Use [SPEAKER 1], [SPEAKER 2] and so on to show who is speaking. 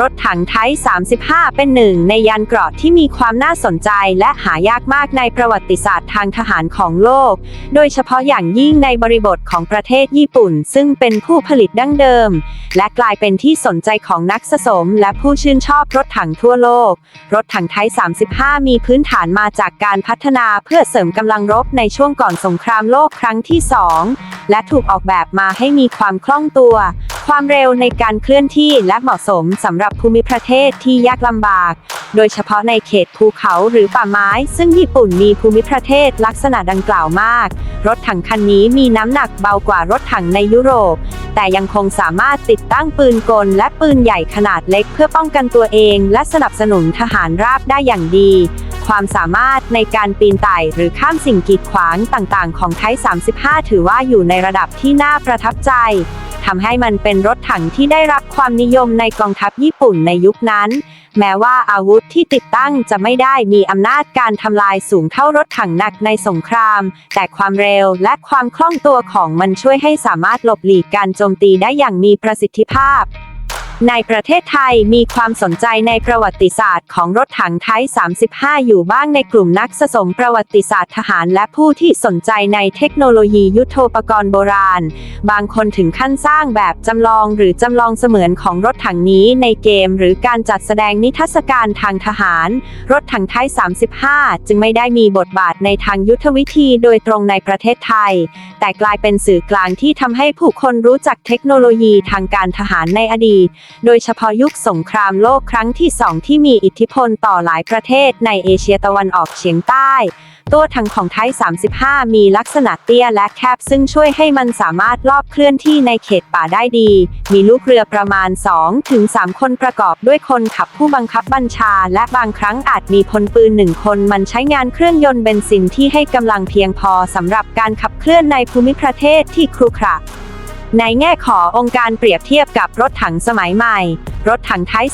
[SPEAKER 1] รถถังไทย 35 เป็นหนึ่งในยานเกราะที่มีความน่าสนใจและหายากมากในประวัติศาสตร์ทางทหารของโลก โดยเฉพาะอย่างยิ่งในบริบทของประเทศญี่ปุ่น ซึ่งเป็นผู้ผลิตดั้งเดิม และกลายเป็นที่สนใจของนักสะสม และผู้ชื่นชอบรถถังทั่วโลก รถถังไทย 35 มีพื้นฐานมาจากการพัฒนาเพื่อเสริมกำลังรบในช่วงก่อนสงครามโลกครั้งที่ 2 และถูกออกแบบมาให้มีความคล่องตัว ความเร็วในการเคลื่อนที่และเหมาะสมสำหรับภูมิประเทศที่ยากลำบาก โดยเฉพาะในเขตภูเขาหรือป่าไม้ ซึ่งญี่ปุ่นมีภูมิประเทศลักษณะดังกล่าวมาก รถถังคันนี้มีน้ำหนักเบากว่ารถถังในยุโรป แต่ยังคงสามารถติดตั้งปืนกลและปืนใหญ่ขนาดเล็กเพื่อป้องกันตัวเอง และสนับสนุนทหารราบได้อย่างดี ความสามารถในการปีนไต่หรือข้ามสิ่งกีดขวางต่างๆ ของไทย35 ถือว่าอยู่ในระดับที่น่าประทับใจ ทำให้มันเป็นรถถังที่ได้รับความนิยมในกองทัพญี่ปุ่นในยุคนั้น แม้ว่าอาวุธที่ติดตั้งจะไม่ได้มีอำนาจการทำลายสูงเท่ารถถังหนักในสงคราม แต่ความเร็วและความคล่องตัวของมันช่วยให้สามารถหลบหลีกการโจมตีได้อย่างมีประสิทธิภาพในประเทศไทยมีความสนใจในประวัติศาสตร์ของรถถังไทย 35 อยู่บ้างในกลุ่มนักสะสมประวัติศาสตร์ทหารและผู้ที่สนใจในเทคโนโลยียุทโธปกรณ์โบราณ บางคนถึงขั้นสร้างแบบจำลองหรือจำลองเสมือนของรถถังนี้ในเกม หรือการจัดแสดงนิทรรศการทางทหาร รถถังไทย 35 จึงไม่ได้มีบทบาทในทางยุทธวิธีโดยตรงในประเทศไทย แต่กลายเป็นสื่อกลางที่ทำให้ผู้คนรู้จักเทคโนโลยีทางการทหารในอดีต โดยเฉพาะยุคสงครามโลกครั้งที่สองที่มีอิทธิพลต่อหลายประเทศในเอเชียตะวันออกเฉียงใต้ ตัวถังของไทย 35 มีลักษณะเตี้ยและแคบ ซึ่งช่วยให้มันสามารถลอบเคลื่อนที่ในเขตป่าได้ดี มีลูกเรือประมาณ 2-3คนประกอบด้วยคนขับผู้บังคับบัญชา และบางครั้งอาจมีพลปืนหนึ่งคน มันใช้งานเครื่องยนต์เบนซินที่ให้กำลังเพียงพอสำหรับการขับเคลื่อนในภูมิประเทศที่ครุขระในแง่ขององค์การเปรียบเทียบกับรถถังสมัยใหม่ รถถังไทย